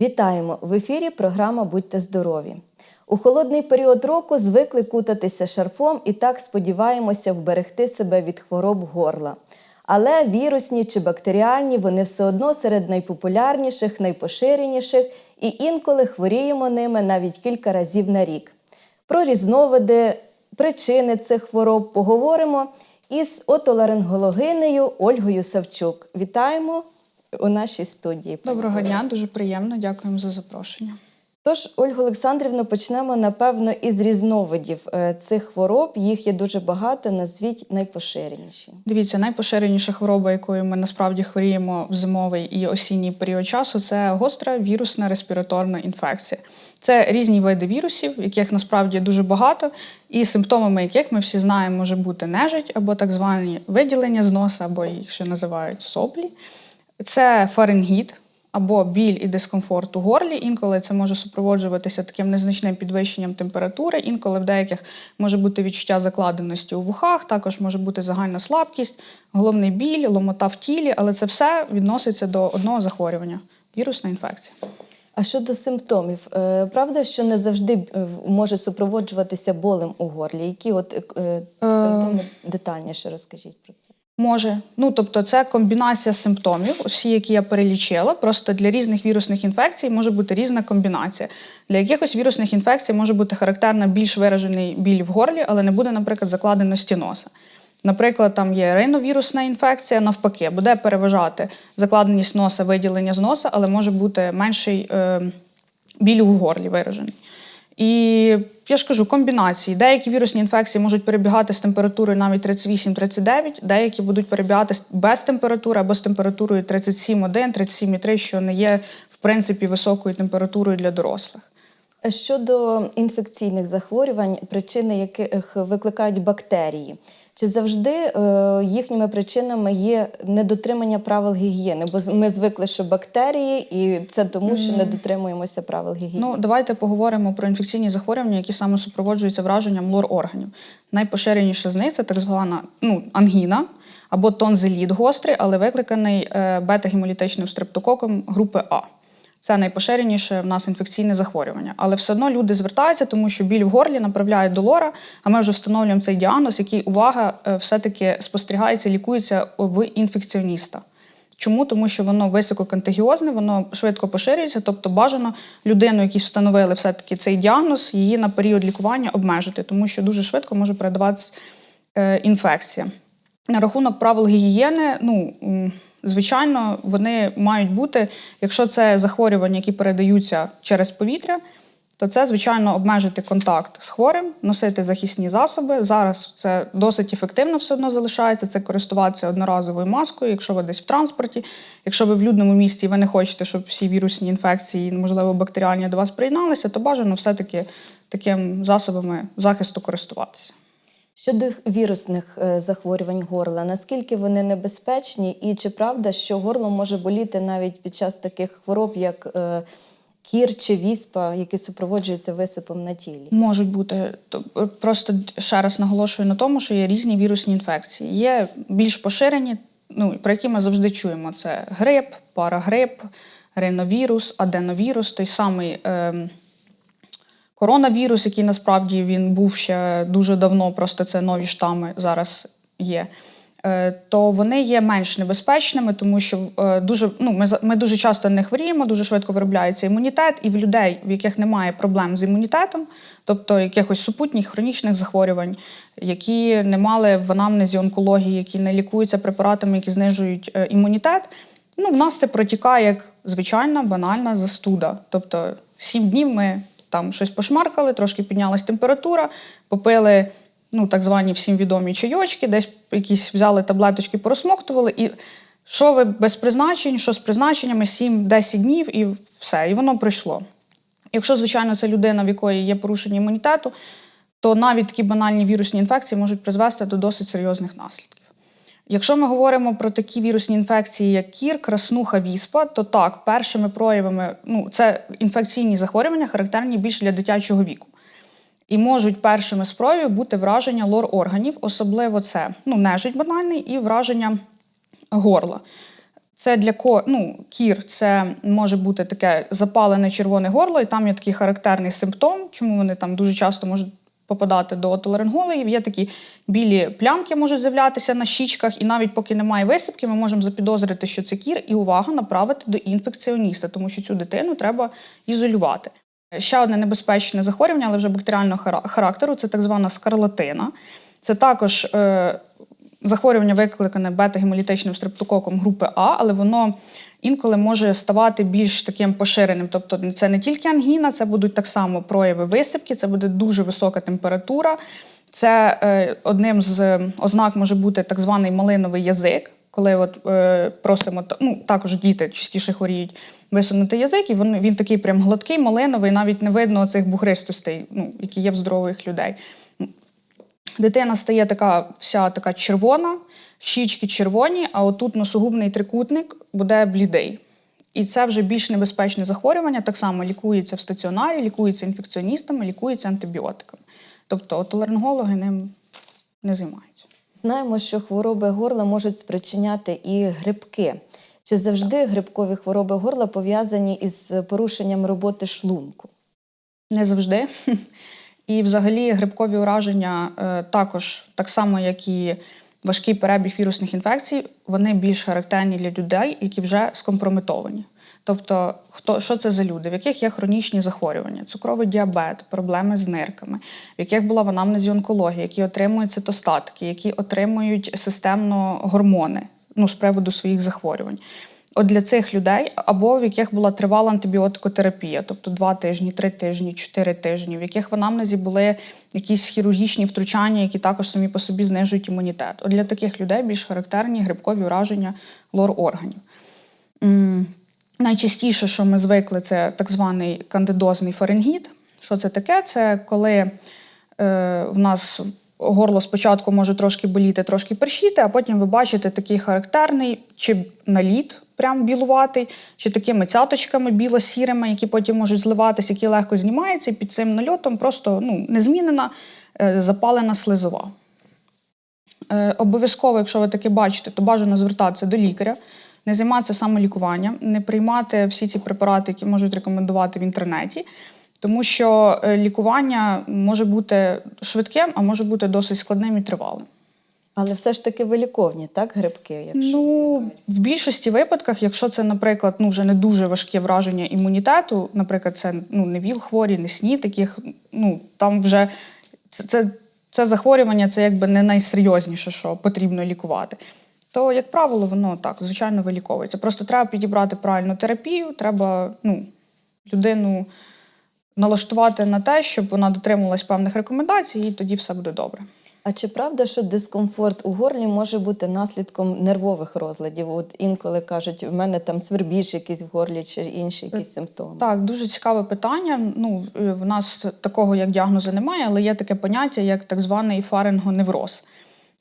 Вітаємо! В ефірі програма Будьте здорові. У холодний період року звикли кутатися шарфом і так сподіваємося вберегти себе від хвороб горла. Але вірусні чи бактеріальні вони все одно серед найпопулярніших, найпоширеніших, і інколи хворіємо ними навіть кілька разів на рік. Про різновиди, причини цих хвороб поговоримо із отоларингологинею Ольгою Савчук. Вітаємо у нашій студії. Доброго дня, дуже приємно. Дякуємо за запрошення. Тож, Ольга Олександрівна, почнемо напевно із різновидів е, цих хвороб. Їх є дуже багато. Назвіть найпоширеніші. Дивіться, найпоширеніша хвороба, якою ми насправді хворіємо в зимовий і осінній період часу, це гостра вірусна респіраторна інфекція. Це різні види вірусів, яких насправді дуже багато, і симптомами яких ми всі знаємо, може бути нежить або так звані виділення з носа, або їх ще називають соплі. Це фарингіт або біль і дискомфорт у горлі. Інколи це може супроводжуватися таким незначним підвищенням температури, інколи в деяких може бути відчуття закладеності у вухах, також може бути загальна слабкість, головний біль, ломота в тілі, але це все відноситься до одного захворювання вірусна інфекція. А щодо симптомів, е, правда, що не завжди е, може супроводжуватися болем у горлі? Які от е, симптоми детальніше розкажіть про це? Може, ну тобто це комбінація симптомів, всі, які я перелічила. Просто для різних вірусних інфекцій може бути різна комбінація. Для якихось вірусних інфекцій може бути характерна більш виражений біль в горлі, але не буде, наприклад, закладеності носа. Наприклад, там є рейновірусна інфекція, навпаки, буде переважати закладеність носа, виділення з носа, але може бути менший е, біль у горлі виражений. І я ж кажу, комбінації. Деякі вірусні інфекції можуть перебігати з температурою навіть 38-39, деякі будуть перебігати без температури або з температурою 37,1, 37,3, що не є в принципі високою температурою для дорослих. Щодо інфекційних захворювань, причини яких викликають бактерії, чи завжди е, їхніми причинами є недотримання правил гігієни? Бо ми звикли, що бактерії, і це тому, що не дотримуємося правил гігієни. Ну, давайте поговоримо про інфекційні захворювання, які саме супроводжуються враженням лор органів. Найпоширеніше з них це так звана ну, ангіна або тонзиліт гострий, але викликаний е, бета-гемолітичним стрептококом групи А. Це найпоширеніше в нас інфекційне захворювання. Але все одно люди звертаються, тому що біль в горлі направляють до лора, а ми вже встановлюємо цей діагноз, який увага е, все-таки спостерігається, лікується в інфекціоніста. Чому? Тому що воно висококонтагіозне, воно швидко поширюється, тобто бажано людину, якій встановили все-таки цей діагноз, її на період лікування обмежити, тому що дуже швидко може передаватися е, інфекція. На рахунок правил гігієни, ну звичайно, вони мають бути, якщо це захворювання, які передаються через повітря, то це, звичайно, обмежити контакт з хворим, носити захисні засоби. Зараз це досить ефективно все одно залишається. Це користуватися одноразовою маскою, якщо ви десь в транспорті, якщо ви в людному місті і ви не хочете, щоб всі вірусні інфекції, можливо, бактеріальні до вас приєдналися, то бажано все-таки таким засобами захисту користуватися. Щодо вірусних е, захворювань горла, наскільки вони небезпечні, і чи правда, що горло може боліти навіть під час таких хвороб, як е, кір чи віспа, які супроводжуються висипом на тілі? Можуть бути е, просто ще раз наголошую на тому, що є різні вірусні інфекції. Є більш поширені, ну про які ми завжди чуємо: це грип, парагрип, риновірус, аденовірус, той самий. ем, Коронавірус, який насправді він був ще дуже давно, просто це нові штами зараз є. Е, То вони є менш небезпечними, тому що е, дуже ну ми ми дуже часто не хворіємо, дуже швидко виробляється імунітет, і в людей, в яких немає проблем з імунітетом, тобто якихось супутніх хронічних захворювань, які не мали в анамнезі онкології, які не лікуються препаратами, які знижують е, імунітет. Ну, в нас це протікає як звичайна банальна застуда. Тобто сім днів ми там щось пошмаркали, трошки піднялась температура, попили ну, так звані всім відомі чайочки, десь якісь взяли таблеточки, порозсмоктували, і що ви без призначень, що з призначеннями 7-10 днів, і все, і воно пройшло. Якщо, звичайно, це людина, в якої є порушення імунітету, то навіть такі банальні вірусні інфекції можуть призвести до досить серйозних наслідків. Якщо ми говоримо про такі вірусні інфекції, як кір, краснуха, віспа, то так, першими проявами ну, це інфекційні захворювання, характерні більше для дитячого віку. І можуть першими з проявів бути враження лор органів, особливо це ну, нежить банальний і враження горла. Це для ко... ну, кір, це може бути таке запалене червоне горло, і там є такий характерний симптом, чому вони там дуже часто можуть попадати до отоларингологів. Є такі білі плямки можуть з'являтися на щічках, і навіть поки немає висипки, ми можемо запідозрити, що це кір, і увага направити до інфекціоніста, тому що цю дитину треба ізолювати. Ще одне небезпечне захворювання, але вже бактеріального хара- характеру це так звана скарлатина. Це також е, захворювання викликане бета-гемолітичним стрептококом групи А, але воно інколи може ставати більш таким поширеним. Тобто це не тільки ангіна, це будуть так само прояви висипки, це буде дуже висока температура. Це е, одним з е, ознак може бути так званий малиновий язик, коли от, е, просимо, ну, також діти частіше хворіють висунути язик, і він, він такий прям гладкий, малиновий, навіть не видно цих бугристостей, ну, які є в здорових людей. Дитина стає така вся така червона, щічки червоні, а отут носогубний трикутник буде блідий. І це вже більш небезпечне захворювання. Так само лікується в стаціонарі, лікується інфекціоністами, лікується антибіотиками. Тобто отоларингологи ним не займаються. Знаємо, що хвороби горла можуть спричиняти і грибки. Чи завжди грибкові хвороби горла пов'язані із порушенням роботи шлунку? Не завжди. І взагалі грибкові ураження е, також, так само як і важкий перебіг вірусних інфекцій, вони більш характерні для людей, які вже скомпрометовані. Тобто, хто що це за люди, в яких є хронічні захворювання, цукровий діабет, проблеми з нирками, в яких була в анамнезі онкологія, які отримують цитостатики, які отримують системно гормони ну, з приводу своїх захворювань. От для цих людей, або в яких була тривала антибіотикотерапія, тобто два тижні, три тижні, чотири тижні, в яких в анамнезі були якісь хірургічні втручання, які також самі по собі знижують імунітет. От для таких людей більш характерні грибкові ураження лор-органів. Найчастіше, що ми звикли, це так званий кандидозний фарингіт. Що це таке? Це коли е, в нас горло спочатку може трошки боліти, трошки першіти, а потім ви бачите такий характерний чи наліт, прям білуватий, чи такими цяточками біло-сірими, які потім можуть зливатися, які легко знімаються, і під цим нальотом просто ну, незмінена е, запалена слизова. Е, обов'язково, якщо ви таке бачите, то бажано звертатися до лікаря, не займатися самолікуванням, не приймати всі ці препарати, які можуть рекомендувати в інтернеті. Тому що е, лікування може бути швидким, а може бути досить складним і тривалим. Але все ж таки виліковні, так, грибки? Якщо Ну, в більшості випадках, якщо це, наприклад, ну вже не дуже важке враження імунітету, наприклад, це ну не ВІЛ хворі, не СНІ, таких, ну там вже це, це, це захворювання, це якби не найсерйозніше, що потрібно лікувати. То, як правило, воно так, звичайно, виліковується. Просто треба підібрати правильну терапію, треба ну, людину налаштувати на те, щоб вона дотримувалась певних рекомендацій, і тоді все буде добре. А чи правда, що дискомфорт у горлі може бути наслідком нервових розладів? От інколи кажуть, в мене там свербіж якийсь в горлі чи інші якісь симптоми. Так, дуже цікаве питання. Ну, е, в нас такого як діагнозу немає, але є таке поняття, як так званий фарингоневроз.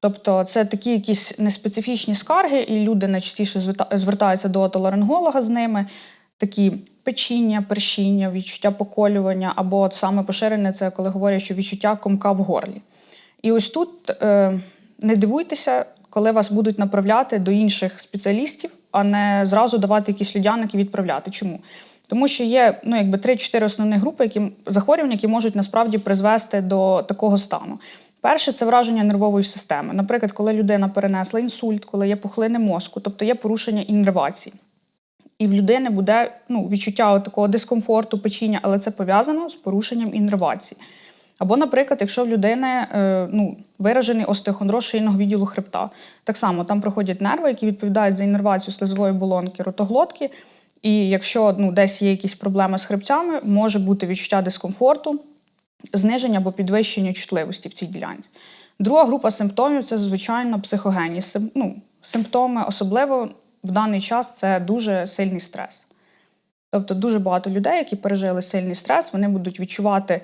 Тобто це такі якісь неспецифічні скарги, і люди найчастіше звертаються до отоларинголога з ними. Такі печіння, першіння, відчуття поколювання, або от саме поширене це коли говорять, що відчуття комка в горлі. І ось тут е, не дивуйтеся, коли вас будуть направляти до інших спеціалістів, а не зразу давати якісь людяники і відправляти. Чому? Тому що є ну, якби 3-4 основні групи які, захворювань, які можуть насправді призвести до такого стану. Перше це враження нервової системи. Наприклад, коли людина перенесла інсульт, коли є пухлини мозку, тобто є порушення іннервації. І в людини буде ну, відчуття такого дискомфорту, печіння, але це пов'язано з порушенням іннервації. Або, наприклад, якщо в людини е, ну, виражений остеохондроз шийного відділу хребта, так само там проходять нерви, які відповідають за іннервацію слизової болонки, ротоглотки. І якщо ну, десь є якісь проблеми з хребцями, може бути відчуття дискомфорту, зниження або підвищення чутливості в цій ділянці. Друга група симптомів це, звичайно, психогенні ну, симптоми, особливо в даний час це дуже сильний стрес. Тобто дуже багато людей, які пережили сильний стрес, вони будуть відчувати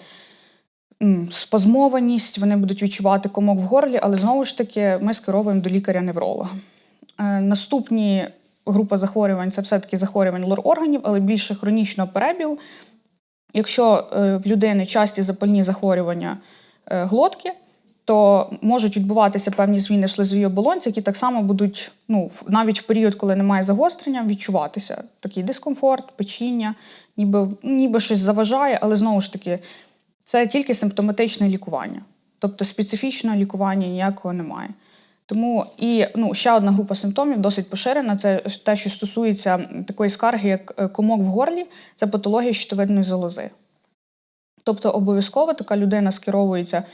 спазмованість, вони будуть відчувати комок в горлі, але знову ж таки ми скеровуємо до лікаря-невролога. Е, наступні група захворювань це все-таки захворювань лор-органів, але більше хронічного перебігу. Якщо е, в людини часті запальні захворювання е, глотки, то можуть відбуватися певні зміни в слизовій оболонці, які так само будуть ну, навіть в період, коли немає загострення, відчуватися. Такий дискомфорт, печіння, ніби, ніби щось заважає, але знову ж таки, це тільки симптоматичне лікування. Тобто специфічного лікування ніякого немає. Тому і ну, ще одна група симптомів досить поширена. Це те, що стосується такої скарги, як е, комок в горлі, це патологія щитовидної залози. Тобто обов'язково така людина скеровується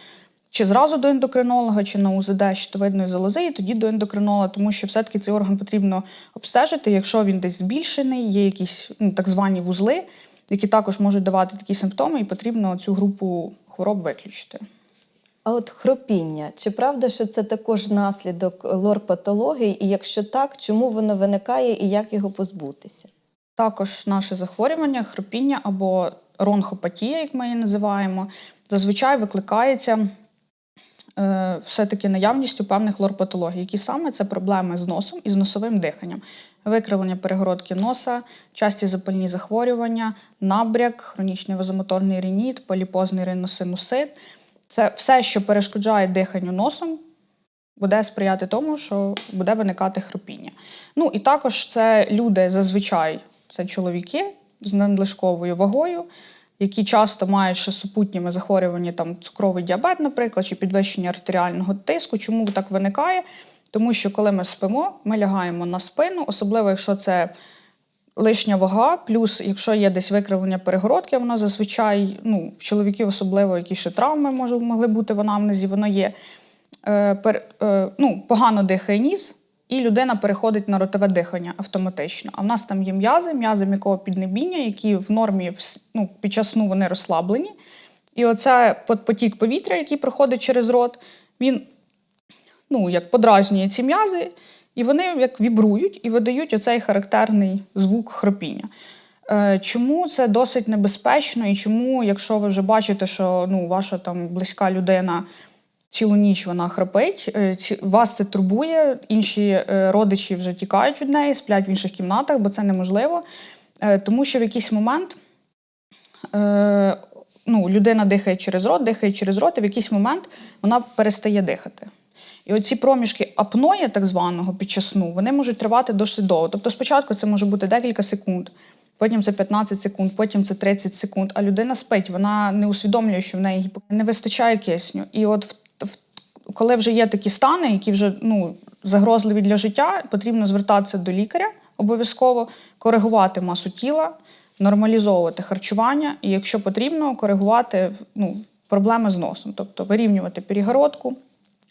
чи зразу до ендокринолога, чи на УЗД щитовидної залози, і тоді до ендокринолога, тому що все-таки цей орган потрібно обстежити, якщо він десь збільшений, є якісь ну, так звані вузли, які також можуть давати такі симптоми, і потрібно цю групу хвороб виключити. А от хропіння, чи правда, що це також наслідок лор-патології? І якщо так, чому воно виникає і як його позбутися? Також наше захворювання, хропіння або ронхопатія, як ми її називаємо, зазвичай викликається все-таки наявністю певних лор-патологій, які саме це проблеми з носом і з носовим диханням, викривлення перегородки носа, часті запальні захворювання, набряк, хронічний вазомоторний рініт, поліпозний риносинусит. Це все, що перешкоджає диханню носом, буде сприяти тому, що буде виникати хропіння. Ну і також це люди зазвичай це чоловіки з надлишковою вагою, які часто мають ще супутніми захворювання, там цукровий діабет, наприклад, чи підвищення артеріального тиску. Чому так виникає? Тому що коли ми спимо, ми лягаємо на спину, особливо якщо це лишня вага, плюс якщо є десь викривлення перегородки, воно зазвичай ну, в чоловіків особливо які ще травми може, могли бути в анамнезі, воно є. Е, пер, е, ну, погано дихає ніс, і людина переходить на ротове дихання автоматично. А в нас там є м'язи, м'язи м'якого піднебіння, які в нормі ну, під час сну вони розслаблені. І оце потік повітря, який проходить через рот, він ну, як подразнює ці м'язи, і вони як вібрують і видають оцей характерний звук хропіння. Е, Чому це досить небезпечно, і чому, якщо ви вже бачите, що ну, ваша там близька людина цілу ніч вона храпить, е, вас це турбує, інші е, родичі вже тікають від неї, сплять в інших кімнатах, бо це неможливо. Е, Тому що в якийсь момент ну, людина дихає через рот, дихає через рот, і в якийсь момент вона перестає дихати. І оці проміжки апної, так званого під час сну, вони можуть тривати досить довго. Тобто спочатку це може бути декілька секунд, потім це 15 секунд, потім це 30 секунд. А людина спить, вона не усвідомлює, що в неї не вистачає кисню. І от в, коли вже є такі стани, які вже ну, загрозливі для життя, потрібно звертатися до лікаря обов'язково, коригувати масу тіла, нормалізовувати харчування, і якщо потрібно, коригувати ну, проблеми з носом, тобто вирівнювати перегородку,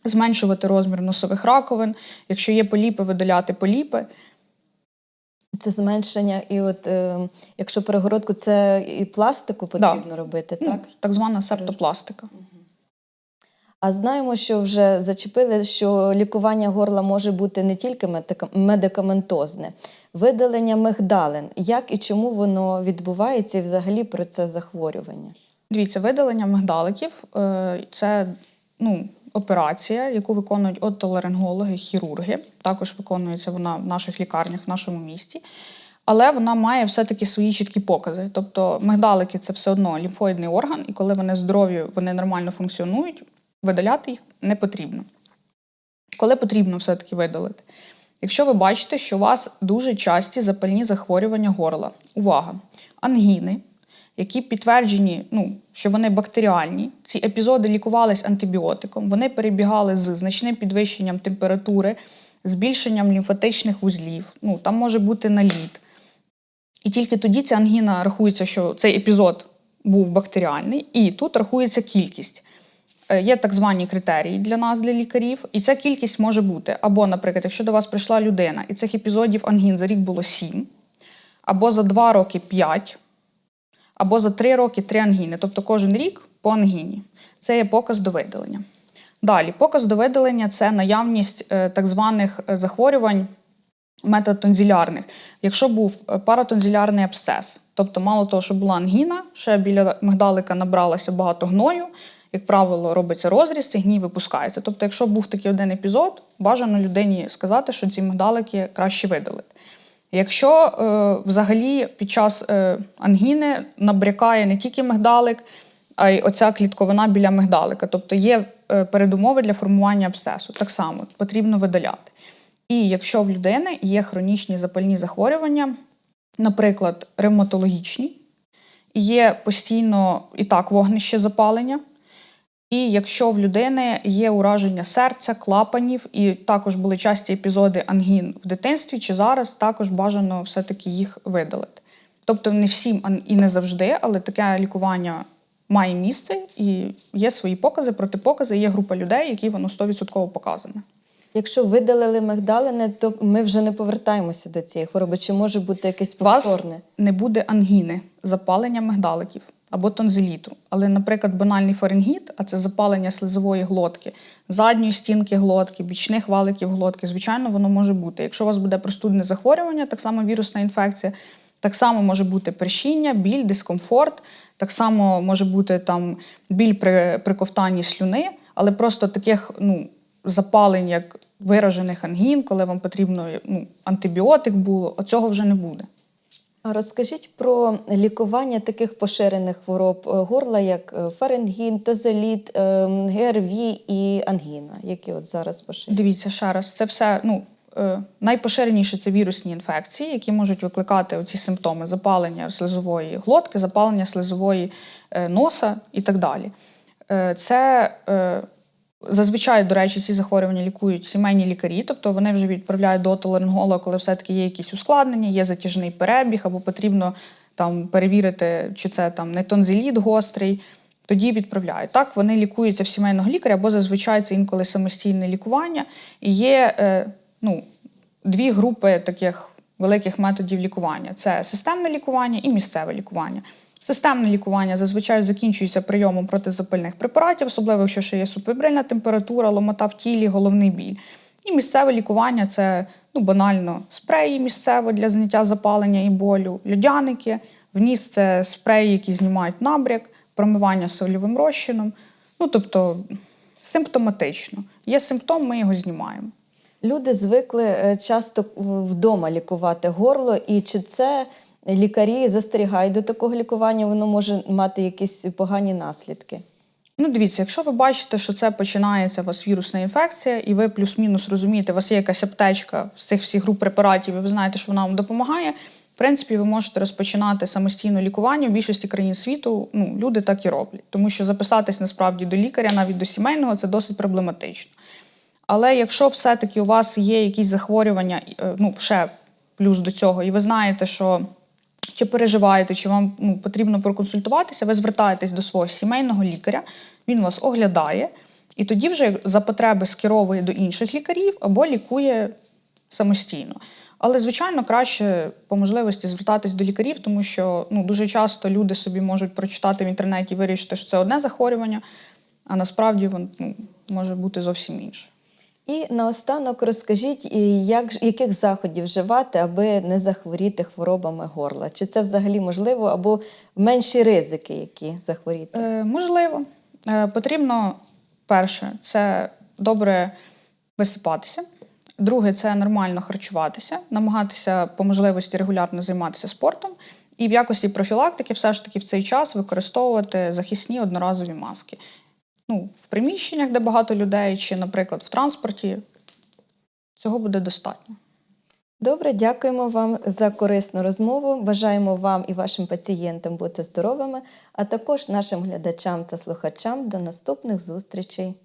зменшувати розмір носових раковин, якщо є поліпи, видаляти поліпи. Це зменшення, і от е, якщо перегородку, це і пластику потрібно робити, Ну, так? так звана септопластика. А знаємо, що вже зачепили, що лікування горла може бути не тільки медикаментозне, видалення мигдалин. Як і чому воно відбувається, і взагалі процес захворювання? Дивіться, видалення мигдаликів е, це ну, операція, яку виконують отоларингологи, хірурги. Також виконується вона в наших лікарнях в нашому місті. Але вона має все-таки свої чіткі покази. Тобто мигдалики це все одно лімфоїдний орган, і коли вони здорові, вони нормально функціонують, видаляти їх не потрібно. Коли потрібно все-таки видалити? Якщо ви бачите, що у вас дуже часті запальні захворювання горла, увага, ангіни, які підтверджені, ну, що вони бактеріальні. Ці епізоди лікувались антибіотиком, вони перебігали з значним підвищенням температури, збільшенням лімфатичних вузлів. Ну, там може бути наліт. І тільки тоді ця ангіна рахується, що цей епізод був бактеріальний, і тут рахується кількість. Е, Є так звані критерії для нас, для лікарів, і ця кількість може бути або, наприклад, якщо до вас прийшла людина, і цих епізодів ангін за рік було 7, або за 2 роки 5, або за 3 роки 3 ангіни, тобто кожен рік по ангіні. Це є показ до видалення. Далі, показ до видалення це наявність е, так званих е, захворювань метатонзілярних. Якщо був паратонзілярний абсцес, тобто мало того, що була ангіна, ще біля мигдалика набралося багато гною, як правило, робиться розріз, цей гній випускається. Тобто, якщо був такий один епізод, бажано людині сказати, що ці мигдалики краще видалити. Якщо е, взагалі під час е, ангіни набрякає не тільки мигдалик, а й оця клітковина біля мигдалика. Тобто є е, передумови для формування абсцесу. Так само потрібно видаляти. І якщо в людини є хронічні запальні захворювання, наприклад, ревматологічні, є постійно і так вогнище запалення. І якщо в людини є ураження серця, клапанів, і також були часті епізоди ангін в дитинстві чи зараз, також бажано все-таки їх видалити. Тобто не всім і не завжди, але таке лікування має місце і є свої покази, протипокази, є група людей, які воно 100% показане. Якщо видалили мигдалини, то ми вже не повертаємося до цієї хвороби. Чи може бути якесь Вас- не буде ангіни, запалення мигдаликів або тонзиліту. Але, наприклад, банальний фарингіт, а це запалення слизової глотки, задньої стінки глотки, бічних валиків глотки, звичайно, воно може бути. Якщо у вас буде простудне захворювання, так само вірусна інфекція, так само може бути першіння, біль, дискомфорт, так само може бути там біль при, при ковтанні слюни, але просто таких ну, запалень, як виражених ангін, коли вам потрібно ну, антибіотик було, оцього вже не буде. Розкажіть про лікування таких поширених хвороб е, горла, як е, фарингіт, тозеліт, е, ГРВІ і ангіна, які от зараз поширені. Дивіться ще раз, це все ну, найпоширеніше це вірусні інфекції, які можуть викликати оці симптоми запалення слизової глотки, запалення слизової носа і так далі. Це зазвичай, до речі, ці захворювання лікують сімейні лікарі, тобто вони вже відправляють до отоларинголога, коли все-таки є якісь ускладнення, є затяжний перебіг, або потрібно там перевірити, чи це там не тонзиліт гострий. Тоді відправляють. Так, вони лікуються в сімейного лікаря, або зазвичай це інколи самостійне лікування. І є е, ну, дві групи таких великих методів лікування: це системне лікування і місцеве лікування. Системне лікування зазвичай закінчується прийомом протизапальних препаратів, особливо якщо ще є субфебрильна температура, ломота в тілі, головний біль. І місцеве лікування це ну, банально спреї місцево для зняття запалення і болю, льодяники, вніс це спреї, які знімають набряк, промивання сольовим розчином. Ну, тобто симптоматично. Є симптом, ми його знімаємо. Люди звикли е, часто вдома лікувати горло, і чи це лікарі застерігають до такого лікування, воно може мати якісь погані наслідки. Ну, дивіться, якщо ви бачите, що це починається у вас вірусна інфекція, і ви плюс-мінус розумієте, у вас є якась аптечка з цих всіх груп препаратів, і ви знаєте, що вона вам допомагає. В принципі, ви можете розпочинати самостійне лікування. В більшості країн світу ну, люди так і роблять, тому що записатись насправді до лікаря, навіть до сімейного, це досить проблематично. Але якщо все-таки у вас є якісь захворювання, е, ну ще плюс до цього, і ви знаєте, що чи переживаєте, чи вам ну, потрібно проконсультуватися, ви звертаєтесь до свого сімейного лікаря, він вас оглядає, і тоді вже за потреби скеровує до інших лікарів або лікує самостійно. Але, звичайно, краще по можливості звертатись до лікарів, тому що ну, дуже часто люди собі можуть прочитати в інтернеті і вирішити, що це одне захворювання, а насправді воно ну, може бути зовсім інше. І наостанок розкажіть, як, яких заходів вживати, аби не захворіти хворобами горла? Чи це взагалі можливо, або менші ризики, які захворіти? Е, можливо. Е, потрібно перше це добре висипатися. Друге це нормально харчуватися, намагатися по можливості регулярно займатися спортом. І в якості профілактики все ж таки в цей час використовувати захисні одноразові маски. Ну, в приміщеннях, де багато людей, чи, наприклад, в транспорті, цього буде достатньо. Добре, дякуємо вам за корисну розмову. Бажаємо вам і вашим пацієнтам бути здоровими, а також нашим глядачам та слухачам до наступних зустрічей.